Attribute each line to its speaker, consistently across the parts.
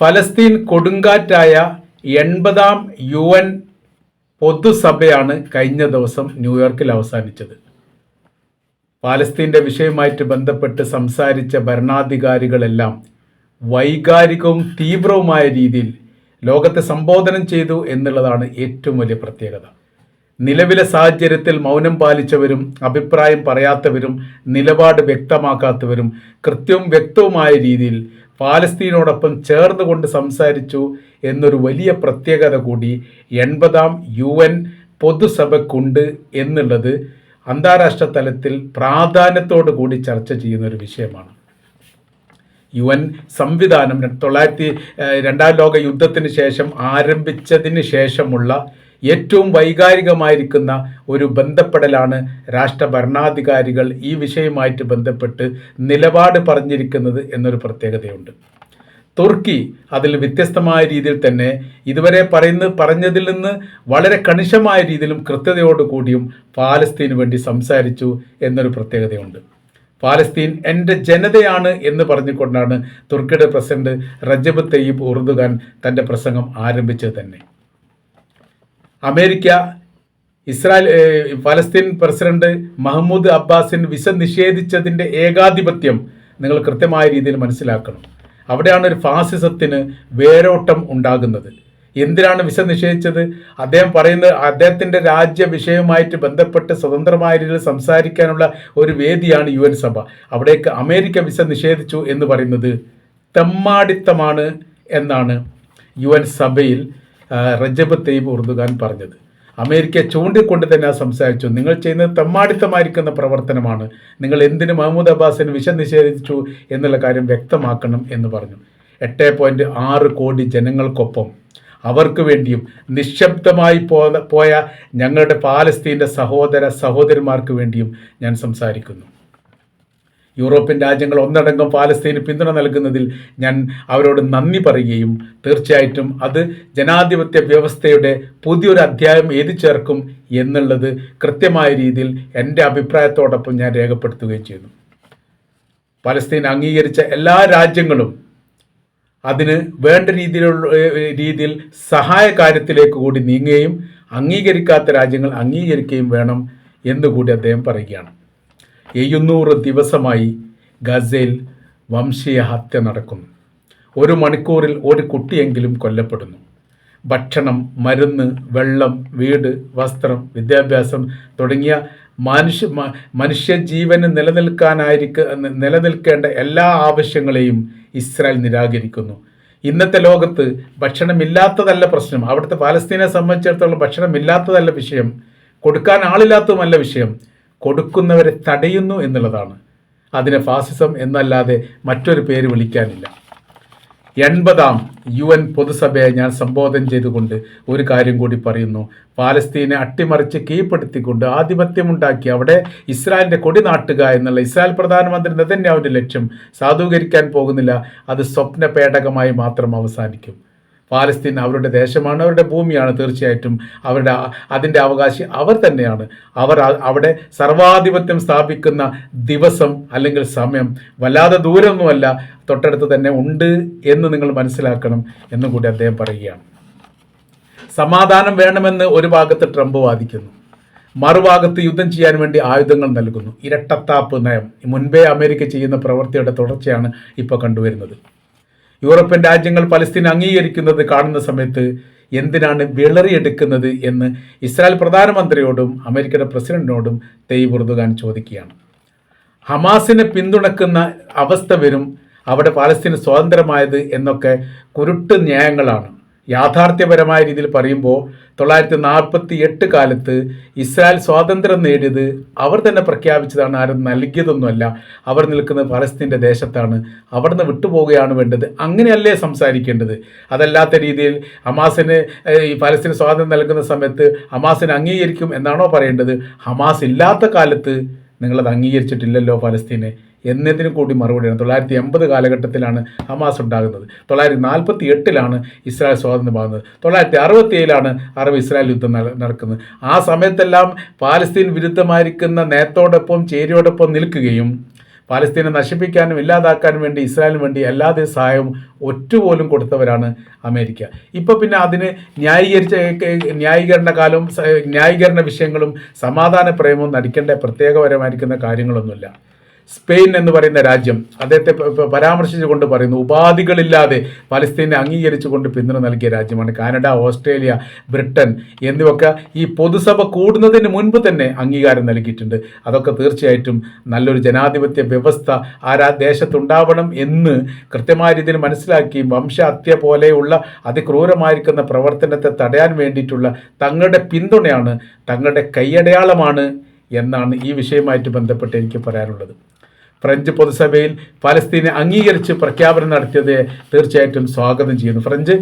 Speaker 1: ഫലസ്തീൻ കൊടുങ്കാറ്റായ എൺപതാം U N പൊതുസഭയാണ് കഴിഞ്ഞ ദിവസം ന്യൂയോർക്കിൽ അവസാനിച്ചത്. പാലസ്തീന്റെ വിഷയവുമായിട്ട് ബന്ധപ്പെട്ട് സംസാരിച്ച ഭരണാധികാരികളെല്ലാം വൈകാരികവും തീവ്രവുമായ രീതിയിൽ ലോകത്തെ സംബോധനം ചെയ്തു എന്നുള്ളതാണ് ഏറ്റവും വലിയ പ്രത്യേകത. നിലവിലെ സാഹചര്യത്തിൽ മൗനം പാലിച്ചവരും അഭിപ്രായം പറയാത്തവരും നിലപാട് വ്യക്തമാക്കാത്തവരും കൃത്യവും വ്യക്തവുമായ രീതിയിൽ പാലസ്തീനോടൊപ്പം ചേർന്നുകൊണ്ട് സംസാരിച്ചു എന്നൊരു വലിയ പ്രത്യേകത കൂടി എൺപതാം യു എൻ പൊതുസഭയ്ക്കുണ്ട് എന്നുള്ളത് അന്താരാഷ്ട്ര തലത്തിൽ പ്രാധാന്യത്തോടു കൂടി ചർച്ച ചെയ്യുന്ന ഒരു വിഷയമാണ്. യു എൻ സംവിധാനം തൊള്ളായിരത്തി രണ്ടാം ലോക യുദ്ധത്തിന് ശേഷം ആരംഭിച്ചതിന് ശേഷമുള്ള ഏറ്റവും വൈകാരികമായിരിക്കുന്ന ഒരു ബന്ധപ്പെടലാണ് രാഷ്ട്ര ഭരണാധികാരികൾ ഈ വിഷയവുമായിട്ട് ബന്ധപ്പെട്ട് നിലപാട് പറഞ്ഞിരിക്കുന്നത് എന്നൊരു പ്രത്യേകതയുണ്ട്. തുർക്കി അതിൽ വ്യത്യസ്തമായ രീതിയിൽ തന്നെ ഇതുവരെ പറയുന്ന പറഞ്ഞതിൽ നിന്ന് വളരെ കണിശമായ രീതിയിലും കൃത്യതയോടുകൂടിയും പാലസ്തീന് വേണ്ടി സംസാരിച്ചു എന്നൊരു പ്രത്യേകതയുണ്ട്. പാലസ്തീൻ എന്റെ ജനതയാണ് എന്ന് പറഞ്ഞുകൊണ്ടാണ് തുർക്കിയുടെ പ്രസിഡന്റ് റജബ് തയ്യബ് ഉറുദുഖാൻ തന്റെ പ്രസംഗം ആരംഭിച്ചത് തന്നെ. അമേരിക്ക ഇസ്രായേൽ ഫലസ്തീൻ പ്രസിഡന്റ് മഹമ്മൂദ് അബ്ബാസിന് വിസ നിഷേധിച്ചതിന്റെ ഏകാധിപത്യം നിങ്ങൾ കൃത്യമായ രീതിയിൽ മനസ്സിലാക്കണം. അവിടെയാണ് ഒരു ഫാസിസത്തിന് വേരോട്ടം ഉണ്ടാകുന്നത്. എന്തിനാണ് വിസ നിഷേധിച്ചത്? അദ്ദേഹം പറയുന്നത് അദ്ദേഹത്തിന്റെ രാജ്യ വിഷയവുമായിട്ട് ബന്ധപ്പെട്ട് സ്വതന്ത്രമായ രീതിയിൽ സംസാരിക്കാനുള്ള ഒരു വേദിയാണ് യു സഭ. അവിടേക്ക് അമേരിക്ക വിസ നിഷേധിച്ചു എന്ന് പറയുന്നത് തെമ്മാടിത്തമാണ് എന്നാണ് യു സഭയിൽ റജബ് തെയ്ബ് ഉറുദുഖാൻ പറഞ്ഞത്. അമേരിക്ക ചൂണ്ടിക്കൊണ്ട് തന്നെ സംസാരിച്ചു. നിങ്ങൾ ചെയ്യുന്നത് തെമ്മാടിത്തമായിരിക്കുന്ന പ്രവർത്തനമാണ്. നിങ്ങൾ എന്തിന് മഹമ്മൂദ് അബ്ബാസിന് വിഷം നിഷേധിച്ചു എന്നുള്ള കാര്യം വ്യക്തമാക്കണം എന്ന് പറഞ്ഞു. എട്ട് പോയിന്റ് ആറ് കോടി ജനങ്ങൾക്കൊപ്പം അവർക്ക് വേണ്ടിയും നിശബ്ദമായി പോയ ഞങ്ങളുടെ പാലസ്തീന്റെ സഹോദര സഹോദരന്മാർക്ക് വേണ്ടിയും ഞാൻ സംസാരിക്കുന്നു. യൂറോപ്യൻ രാജ്യങ്ങൾ ഒന്നടങ്കം പാലസ്തീന് പിന്തുണ നൽകുന്നതിൽ ഞാൻ അവരോട് നന്ദി പറയുകയും തീർച്ചയായിട്ടും അത് ജനാധിപത്യ വ്യവസ്ഥയുടെ പുതിയൊരു അധ്യായം എഴുതി ചേർക്കും എന്നുള്ളത് കൃത്യമായ രീതിയിൽ എന്റെ അഭിപ്രായത്തോടൊപ്പം ഞാൻ രേഖപ്പെടുത്തുകയും ചെയ്യുന്നു. പലസ്തീൻ അംഗീകരിച്ച എല്ലാ രാജ്യങ്ങളും അതിന് വേണ്ട രീതിയിലുള്ള രീതിയിൽ സഹായ കാര്യത്തിലേക്ക് കൂടി നീങ്ങുകയും അംഗീകരിക്കാത്ത രാജ്യങ്ങൾ അംഗീകരിക്കുകയും വേണം എന്നുകൂടി അദ്ദേഹം പറയുകയാണ്. എഴുന്നൂറ് ദിവസമായി ഗസയിൽ വംശീയ ഹത്യ നടക്കുന്നു. ഒരു മണിക്കൂറിൽ ഒരു കുട്ടിയെങ്കിലും കൊല്ലപ്പെടുന്നു. ഭക്ഷണം മരുന്ന് വെള്ളം വീട് വസ്ത്രം വിദ്യാഭ്യാസം തുടങ്ങിയ മനുഷ്യ മനുഷ്യജീവന് നിലനിൽക്കാനായിരിക്ക നിലനിൽക്കേണ്ട എല്ലാ ആവശ്യങ്ങളെയും ഇസ്രായേൽ നിരാകരിക്കുന്നു. ഇന്നത്തെ ലോകത്ത് ഭക്ഷണമില്ലാത്തതല്ല പ്രശ്നം. അവിടുത്തെ പാലസ്തീനെ സംബന്ധിച്ചിടത്തോളം ഭക്ഷണമില്ലാത്തതല്ല വിഷയം. കൊടുക്കാൻ ആളില്ലാത്തതുമല്ല വിഷയം. കൊടുക്കുന്നവരെ തടയുന്നു എന്നുള്ളതാണ്. അതിനെ ഫാസിസം എന്നല്ലാതെ മറ്റൊരു പേര് വിളിക്കാനില്ല. എൺപതാം യു എൻ പൊതുസഭയെ ഞാൻ സംബോധന ചെയ്തുകൊണ്ട് ഒരു കാര്യം കൂടി പറയുന്നു. പാലസ്തീനെ അട്ടിമറിച്ച് കീഴ്പ്പെടുത്തിക്കൊണ്ട് ആധിപത്യമുണ്ടാക്കി അവിടെ ഇസ്രായേലിന്റെ കൊടി നാട്ടുക എന്നുള്ള ഇസ്രായേൽ പ്രധാനമന്ത്രി നെതന്യാവിന്റെ ലക്ഷ്യം സാധൂകരിക്കാൻ പോകുന്നില്ല. അത് സ്വപ്ന പേടകമായി മാത്രം അവസാനിക്കും. പാലസ്തീൻ അവരുടെ ദേശമാണ് അവരുടെ ഭൂമിയാണ് തീർച്ചയായിട്ടും. അവരുടെ അതിന്റെ അവകാശി അവർ തന്നെയാണ്. അവർ അവിടെ സർവാധിപത്യം സ്ഥാപിക്കുന്ന ദിവസം അല്ലെങ്കിൽ സമയം വല്ലാതെ ദൂരമൊന്നുമല്ല തൊട്ടടുത്ത് തന്നെ ഉണ്ട് എന്ന് നിങ്ങൾ മനസ്സിലാക്കണം എന്നും കൂടി അദ്ദേഹം പറയുകയാണ്. സമാധാനം വേണമെന്ന് ഒരു ഭാഗത്ത് ട്രംപ് വാദിക്കുന്നു. മറുഭാഗത്ത് യുദ്ധം ചെയ്യാൻ വേണ്ടി ആയുധങ്ങൾ നൽകുന്നു. ഇരട്ടത്താപ്പ് നയം. മുൻപേ അമേരിക്ക ചെയ്യുന്ന പ്രവൃത്തിയുടെ തുടർച്ചയാണ് ഇപ്പോൾ കണ്ടുവരുന്നത്. യൂറോപ്യൻ രാജ്യങ്ങൾ പലസ്തീൻ അംഗീകരിക്കുന്നത് കാണുന്ന സമയത്ത് എന്തിനാണ് വിളറിയെടുക്കുന്നത് എന്ന് ഇസ്രായേൽ പ്രധാനമന്ത്രിയോടും അമേരിക്കയുടെ പ്രസിഡന്റിനോടും തെയ്യ് ഉറുദുഖാൻ ചോദിക്കുകയാണ്. ഹമാസിനെ പിന്തുണക്കുന്ന അവസ്ഥ വരും അവിടെ പാലസ്തീന് സ്വതന്ത്രമായത് എന്നൊക്കെ കുരുട്ട് ന്യായങ്ങളാണ്. യാഥാർത്ഥ്യപരമായ രീതിയിൽ പറയുമ്പോൾ തൊള്ളായിരത്തി നാൽപ്പത്തി എട്ട് കാലത്ത് ഇസ്രായേൽ സ്വാതന്ത്ര്യം നേടിയത് അവർ തന്നെ പ്രഖ്യാപിച്ചതാണ് ആരും നൽകിയതൊന്നുമല്ല. അവർ നിൽക്കുന്നത് പലസ്തീന്റെ ദേശത്താണ്. അവിടുന്ന് വിട്ടുപോവുകയാണ് വേണ്ടത്. അങ്ങനെയല്ലേ സംസാരിക്കേണ്ടത്? അതല്ലാത്ത രീതിയിൽ ഹമാസിന് ഈ പലസ്തീൻ സ്വാതന്ത്ര്യം നൽകുന്ന സമയത്ത് ഹമാസിനെ അംഗീകരിക്കും എന്നാണോ പറയേണ്ടത്? ഹമാസ് ഇല്ലാത്ത കാലത്ത് നിങ്ങളത് അംഗീകരിച്ചിട്ടില്ലല്ലോ പലസ്തീനെ എന്നതിനും കൂടി മറുപടിയാണ്. തൊള്ളായിരത്തി എൺപത് കാലഘട്ടത്തിലാണ് ഹമാസ് ഉണ്ടാകുന്നത്. തൊള്ളായിരത്തി നാൽപ്പത്തി എട്ടിലാണ് ഇസ്രായേൽ സ്വാതന്ത്ര്യമാകുന്നത് തൊള്ളായിരത്തി അറുപത്തി ഏഴിലാണ് അറബ് ഇസ്രായേൽ യുദ്ധം നടക്കുന്നത്. ആ സമയത്തെല്ലാം പാലസ്തീൻ വിരുദ്ധമായിരിക്കുന്ന നേത്തോടൊപ്പം ചേരിയോടൊപ്പം നിൽക്കുകയും പാലസ്തീനെ നശിപ്പിക്കാനും ഇല്ലാതാക്കാനും വേണ്ടി ഇസ്രായേലിന് വേണ്ടി അല്ലാതെ സഹായവും ഒറ്റുപോലും കൊടുത്തവരാണ് അമേരിക്ക. ഇപ്പോൾ പിന്നെ അതിന് ന്യായീകരിച്ച ന്യായീകരണ കാലവും ന്യായീകരണ വിഷയങ്ങളും സമാധാന പ്രേമവും നടിക്കേണ്ട പ്രത്യേകപരമായിരിക്കുന്ന കാര്യങ്ങളൊന്നുമില്ല. സ്പെയിൻ എന്ന് പറയുന്ന രാജ്യം അദ്ദേഹത്തെ പരാമർശിച്ചുകൊണ്ട് പറയുന്നു ഉപാധികളില്ലാതെ പലസ്തീനെ അംഗീകരിച്ചുകൊണ്ട് പിന്തുണ നൽകിയ രാജ്യമാണ് കാനഡ ഓസ്ട്രേലിയ ബ്രിട്ടൻ എന്നിവയൊക്കെ ഈ പൊതുസഭ കൂടുന്നതിന് മുൻപ് തന്നെ അംഗീകാരം നൽകിയിട്ടുണ്ട്. അതൊക്കെ തീർച്ചയായിട്ടും നല്ലൊരു ജനാധിപത്യ വ്യവസ്ഥ ആ ദേശത്തുണ്ടാവണം എന്ന് കൃത്യമായ രീതിയിൽ മനസ്സിലാക്കി വംശഹത്യ പോലെയുള്ള അതിക്രൂരമായിരിക്കുന്ന പ്രവർത്തനത്തെ തടയാൻ വേണ്ടിയിട്ടുള്ള തങ്ങളുടെ പിന്തുണയാണ് തങ്ങളുടെ കൈയടയാളമാണ് എന്നാണ് ഈ വിഷയവുമായിട്ട് ബന്ധപ്പെട്ട് എനിക്ക് പറയാനുള്ളത്. ഫ്രഞ്ച് പൊതുസഭയിൽ പലസ്തീനെ അംഗീകരിച്ച് പ്രഖ്യാപനം നടത്തിയത് തീർച്ചയായിട്ടും സ്വാഗതം ചെയ്യുന്നു. ഫ്രഞ്ച്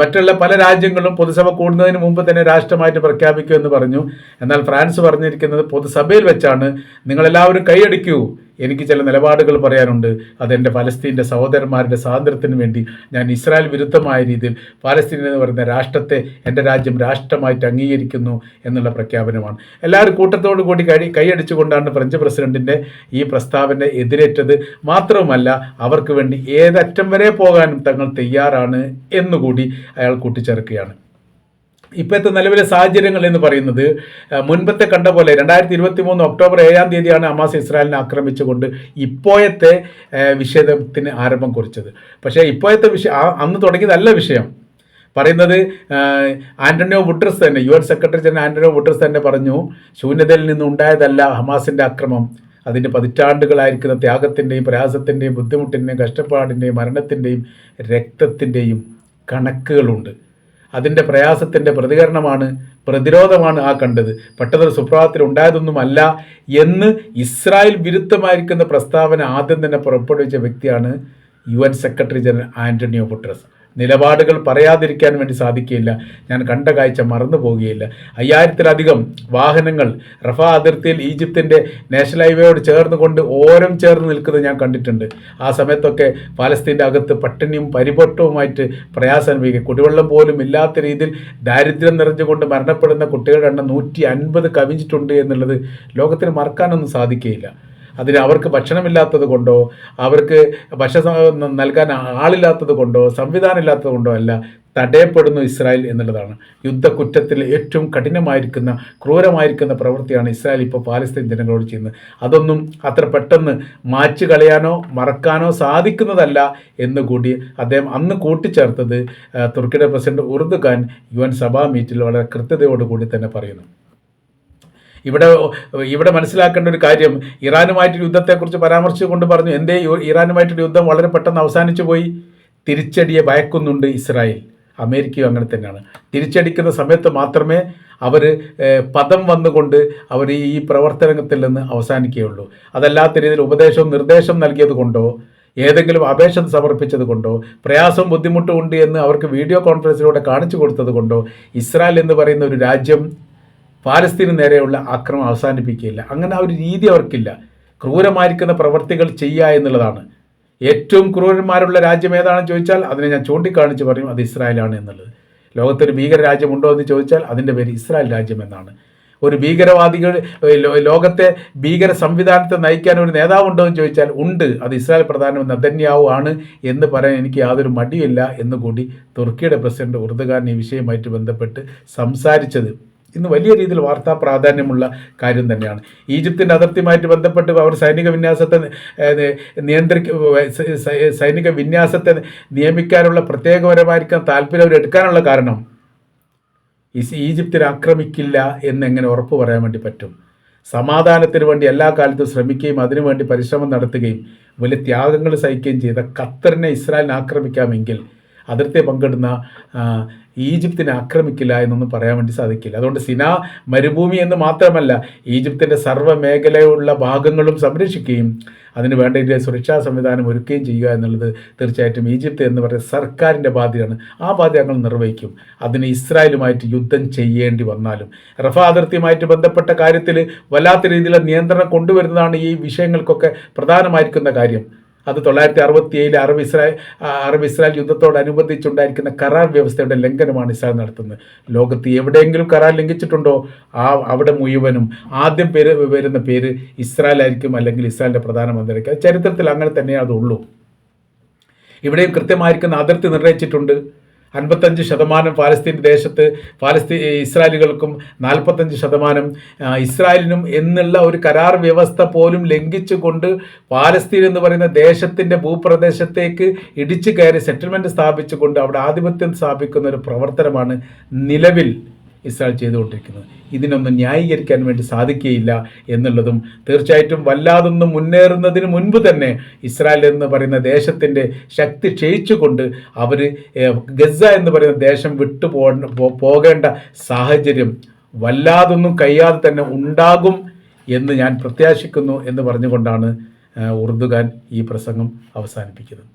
Speaker 1: മറ്റുള്ള പല രാജ്യങ്ങളും പൊതുസഭ കൂടുന്നതിന് മുമ്പ് തന്നെ രാഷ്ട്രമായിട്ട് പ്രഖ്യാപിക്കുമെന്ന് പറഞ്ഞു. എന്നാൽ ഫ്രാൻസ് പറഞ്ഞിരിക്കുന്നത് പൊതുസഭയിൽ വെച്ചാണ്. നിങ്ങളെല്ലാവരും കൈയടിക്കൂ. എനിക്ക് ചില നിലപാടുകൾ പറയാനുണ്ട്. അതെന്റെ പലസ്തീന്റെ സഹോദരന്മാരുടെ സ്വാതന്ത്ര്യത്തിന് വേണ്ടി ഞാൻ ഇസ്രായേൽ വിരുദ്ധമായ രീതിയിൽ പാലസ്തീൻ എന്ന് പറയുന്ന രാഷ്ട്രത്തെ എന്റെ രാജ്യം രാഷ്ട്രമായിട്ട് അംഗീകരിക്കുന്നു എന്നുള്ള പ്രഖ്യാപനമാണ്. എല്ലാവരും കൂട്ടത്തോടു കൂടി കഴി കൈയടിച്ചുകൊണ്ടാണ് ഫ്രഞ്ച് പ്രസിഡന്റിന്റെ ഈ പ്രസ്താവന എതിരേറ്റത്. മാത്രവുമല്ല അവർക്ക് വേണ്ടി ഏതറ്റം വരെ പോകാനും തങ്ങൾ തയ്യാറാണ് എന്നുകൂടി അയാൾ കൂട്ടിച്ചേർക്കുകയാണ്. ഇപ്പോഴത്തെ നിലവിലെ സാഹചര്യങ്ങൾ എന്ന് പറയുന്നത് മുൻപത്തെ കണ്ട പോലെ രണ്ടായിരത്തി ഇരുപത്തി മൂന്ന് ഒക്ടോബർ ഏഴാം തീയതിയാണ് ഹമാസ് ഇസ്രായേലിനെ ആക്രമിച്ചുകൊണ്ട് ഇപ്പോഴത്തെ വിഷയത്തിന് ആരംഭം കുറിച്ചത്. പക്ഷേ ഇപ്പോഴത്തെ വിഷയം അന്ന് തുടങ്ങിയതല്ല വിഷയം. പറയുന്നത് ആന്റണിയോ വുഡ്രസ് തന്നെ U N secretary general Antonio Guterres തന്നെ പറഞ്ഞു ശൂന്യതയിൽ നിന്നുണ്ടായതല്ല ഹമാസിന്റെ അക്രമം. അതിന്റെ പതിറ്റാണ്ടുകളായിരിക്കുന്ന ത്യാഗത്തിന്റെയും പ്രയാസത്തിന്റെയും ബുദ്ധിമുട്ടിന്റെയും കഷ്ടപ്പാടിന്റെയും മരണത്തിന്റെയും രക്തത്തിന്റെയും കണക്കുകളുണ്ട്. അതിന്റെ പ്രയാസത്തിന്റെ പ്രതികരണമാണ് പ്രതിരോധമാണ് ആ കണ്ടത്. പെട്ടെന്നൊരു സുപ്രഭാതത്തിൽ ഉണ്ടായതൊന്നുമല്ല എന്ന് ഇസ്രായേൽ വിരുദ്ധമായിരിക്കുന്ന പ്രസ്താവന ആദ്യം തന്നെ പുറപ്പെടുവിച്ച വ്യക്തിയാണ് U N secretary general Antonio Guterres. നിലപാടുകൾ പറയാതിരിക്കാൻ വേണ്ടി സാധിക്കുകയില്ല. ഞാൻ കണ്ട കാഴ്ച മറന്നു പോവുകയില്ല. അയ്യായിരത്തിലധികം വാഹനങ്ങൾ റഫ അതിർത്തിയിൽ ഈജിപ്തിന്റെ നാഷണൽ ഹൈവേയോട് ചേർന്ന് കൊണ്ട് ഓരം ചേർന്ന് നിൽക്കുന്നത് ഞാൻ കണ്ടിട്ടുണ്ട്. ആ സമയത്തൊക്കെ പാലസ്തീന്റെ അകത്ത് പട്ടിണിയും പരിപട്ടവുമായിട്ട് പ്രയാസം അനുഭവിക്കുക. കുടിവെള്ളം പോലും ഇല്ലാത്ത രീതിയിൽ ദാരിദ്ര്യം നിറഞ്ഞുകൊണ്ട് മരണപ്പെടുന്ന കുട്ടികളുടെ എണ്ണം നൂറ്റി അൻപത് കവിഞ്ഞിട്ടുണ്ട് എന്നുള്ളത് ലോകത്തിന് മറക്കാനൊന്നും സാധിക്കുകയില്ല. അതിന് അവർക്ക് ഭക്ഷണമില്ലാത്തത് കൊണ്ടോ അവർക്ക് ഭക്ഷണം നൽകാൻ ആളില്ലാത്തത് കൊണ്ടോ സംവിധാനം ഇല്ലാത്തത് കൊണ്ടോ അല്ല തടയപ്പെടുന്നു ഇസ്രായേൽ എന്നുള്ളതാണ്. യുദ്ധക്കുറ്റത്തിൽ ഏറ്റവും കഠിനമായിരിക്കുന്ന ക്രൂരമായിരിക്കുന്ന പ്രവൃത്തിയാണ് ഇസ്രായേൽ ഇപ്പോൾ പാലസ്തീൻ ജനങ്ങളോട് ചെയ്യുന്നത്. അതൊന്നും അത്ര പെട്ടെന്ന് മാച്ചു കളയാനോ മറക്കാനോ സാധിക്കുന്നതല്ല എന്നുകൂടി അദ്ദേഹം അന്ന് കൂട്ടിച്ചേർത്തത് തുർക്കിയുടെ പ്രസിഡന്റ് ഉറുദുഖാൻ യു എൻ സഭാ മീറ്റിൽ വളരെ കൃത്യതയോടുകൂടി തന്നെ പറയുന്നു. ഇവിടെ ഇവിടെ മനസ്സിലാക്കേണ്ട ഒരു കാര്യം ഇറാനുമായിട്ടൊരു യുദ്ധത്തെക്കുറിച്ച് പരാമർശിച്ചു കൊണ്ട് പറഞ്ഞു എന്തേ ഇറാനുമായിട്ടുള്ള യുദ്ധം വളരെ പെട്ടെന്ന് അവസാനിച്ചു പോയി? തിരിച്ചടിയെ ഭയക്കുന്നുണ്ട് ഇസ്രായേൽ. അമേരിക്കയും അങ്ങനെ തന്നെയാണ്. തിരിച്ചടിക്കുന്ന സമയത്ത് മാത്രമേ അവർ പദം വന്നുകൊണ്ട് അവർ ഈ പ്രവർത്തനത്തിൽ നിന്ന് അവസാനിക്കുകയുള്ളൂ. അതല്ലാത്ത രീതിയിൽ ഉപദേശവും നിർദ്ദേശം നൽകിയത് കൊണ്ടോ ഏതെങ്കിലും അപേക്ഷ സമർപ്പിച്ചത് കൊണ്ടോ പ്രയാസവും ബുദ്ധിമുട്ടും ഉണ്ട് എന്ന് അവർക്ക് വീഡിയോ കോൺഫറൻസിലൂടെ കാണിച്ചു കൊടുത്തത് കൊണ്ടോ ഇസ്രായേൽ എന്ന് പറയുന്ന ഒരു രാജ്യം പാലസ്തീന് നേരെയുള്ള ആക്രമണം അവസാനിപ്പിക്കുകയില്ല. അങ്ങനെ ആ ഒരു രീതി അവർക്കില്ല. ക്രൂരമായിരിക്കുന്ന പ്രവർത്തികൾ ചെയ്യുക എന്നുള്ളതാണ്. ഏറ്റവും ക്രൂരന്മാരുള്ള രാജ്യം ഏതാണെന്ന് ചോദിച്ചാൽ അതിനെ ഞാൻ ചൂണ്ടിക്കാണിച്ച് പറയും അത് ഇസ്രായേലാണ് എന്നുള്ളത്. ലോകത്തൊരു ഭീകര രാജ്യമുണ്ടോ എന്ന് ചോദിച്ചാൽ അതിന്റെ പേര് ഇസ്രായേൽ രാജ്യം എന്നാണ്. ഒരു ഭീകരവാദികൾ ലോകത്തെ ഭീകര സംവിധാനത്തെ നയിക്കാൻ ഒരു നേതാവുണ്ടോ എന്ന് ചോദിച്ചാൽ ഉണ്ട്. അത് ഇസ്രായേൽ പ്രധാനമന്ത്രി നദന്യാവു ആണ് എന്ന് പറയാൻ എനിക്ക് യാതൊരു മടിയില്ല എന്നുകൂടി തുർക്കിയുടെ പ്രസിഡന്റ് ഉറുദുഖാൻ ഈ വിഷയമായിട്ട് ബന്ധപ്പെട്ട് സംസാരിച്ചത്. ഇന്ന് വലിയ രീതിയിൽ വാർത്താ പ്രാധാന്യമുള്ള കാര്യം തന്നെയാണ്. ഈജിപ്തിന്റെ അതിർത്തിയുമായിട്ട് ബന്ധപ്പെട്ട് അവർ സൈനിക വിന്യാസത്തെ നിയന്ത്രിക്ക സൈനിക വിന്യാസത്തെ നിയമിക്കാനുള്ള പ്രത്യേകപരമായിരിക്കാൻ താല്പര്യം അവർ എടുക്കാനുള്ള കാരണം ഈജിപ്തിനെ ആക്രമിക്കില്ല എന്നെങ്ങനെ ഉറപ്പ് പറയാൻ വേണ്ടി പറ്റും? സമാധാനത്തിന് വേണ്ടി എല്ലാ കാലത്തും ശ്രമിക്കുകയും അതിനുവേണ്ടി പരിശ്രമം നടത്തുകയും വലിയ ത്യാഗങ്ങൾ സഹിക്കുകയും ചെയ്ത ഖത്തറിനെ ഇസ്രായേലിനെ ആക്രമിക്കാമെങ്കിൽ അതിർത്തി പങ്കിടുന്ന ഈജിപ്തിനെ ആക്രമിക്കില്ല എന്നൊന്നും പറയാൻ വേണ്ടി സാധിക്കില്ല. അതുകൊണ്ട് സിന മരുഭൂമി എന്ന് മാത്രമല്ല ഈജിപ്തിന്റെ സർവ മേഖലയുള്ള ഭാഗങ്ങളും സംരക്ഷിക്കുകയും അതിന് വേണ്ട ഇതിന്റെ സുരക്ഷാ സംവിധാനം ഒരുക്കുകയും ചെയ്യുക എന്നുള്ളത് തീർച്ചയായിട്ടും ഈജിപ്ത് എന്ന് പറയുന്ന സർക്കാരിന്റെ ബാധ്യതയാണ് ആ ബാധ്യത ഞങ്ങൾ നിർവഹിക്കും. അതിന് ഇസ്രായേലുമായിട്ട് യുദ്ധം ചെയ്യേണ്ടി വന്നാലും. റഫ അതിർത്തിയുമായിട്ട് ബന്ധപ്പെട്ട കാര്യത്തിൽ വല്ലാത്ത രീതിയിലുള്ള നിയന്ത്രണം കൊണ്ടുവരുന്നതാണ് ഈ വിഷയങ്ങൾക്കൊക്കെ പ്രധാനമായിരിക്കുന്ന കാര്യം. അത് തൊള്ളായിരത്തി അറുപത്തി ഏഴിലെ അറബ് ഇസ്രായേൽ അറബ് ഇസ്രായേൽ യുദ്ധത്തോടനുബന്ധിച്ചുണ്ടായിരിക്കുന്ന കരാർ വ്യവസ്ഥയുടെ ലംഘനമാണ് ഇസ്രായേൽ നടത്തുന്നത്. ലോകത്ത് എവിടെയെങ്കിലും കരാർ ലംഘിച്ചിട്ടുണ്ടോ? ആ അവിടെ മുഴുവനും. ആദ്യം പേര് വരുന്ന പേര് ഇസ്രായേൽ ആയിരിക്കും അല്ലെങ്കിൽ ഇസ്രായേലിന്റെ പ്രധാനമന്ത്രിക്ക്. ചരിത്രത്തിൽ അങ്ങനെ തന്നെ അതുള്ളൂ. ഇവിടെയും കൃത്യമായിരിക്കുന്ന അതിർത്തി നിർണയിച്ചിട്ടുണ്ട്. അൻപത്തഞ്ച് ശതമാനം പാലസ്തീൻ ദേശത്ത് പാലസ്തീൻ ഇസ്രായേലുകൾക്കും നാൽപ്പത്തഞ്ച് ശതമാനം ഇസ്രായേലിനും എന്നുള്ള ഒരു കരാർ വ്യവസ്ഥ പോലും ലംഘിച്ചുകൊണ്ട് പാലസ്തീൻ എന്ന് പറയുന്ന ദേശത്തിന്റെ ഭൂപ്രദേശത്തേക്ക് ഇടിച്ചു കയറി സെറ്റിൽമെന്റ് സ്ഥാപിച്ചുകൊണ്ട് അവിടെ ആധിപത്യം സ്ഥാപിക്കുന്ന ഒരു പ്രവർത്തനമാണ് നിലവിൽ ഇസ്രായേൽ ചെയ്തുകൊണ്ടിരിക്കുന്നത്. ഇതിനൊന്നും ന്യായീകരിക്കാൻ വേണ്ടി സാധിക്കുകയില്ല എന്നുള്ളതും തീർച്ചയായിട്ടും വല്ലാതൊന്നും മുന്നേറുന്നതിന് മുൻപ് തന്നെ ഇസ്രായേൽ എന്ന് പറയുന്ന ദേശത്തിന്റെ ശക്തി ക്ഷയിച്ചുകൊണ്ട് അവർ ഗസ എന്ന് പറയുന്ന ദേശം വിട്ടു പോകേണ്ട സാഹചര്യം വല്ലാതൊന്നും കഴിയാതെ തന്നെ ഉണ്ടാകും എന്ന് ഞാൻ പ്രത്യാശിക്കുന്നു എന്ന് പറഞ്ഞുകൊണ്ടാണ് ഉറുദുഖാൻ ഈ പ്രസംഗം അവസാനിപ്പിക്കുന്നത്.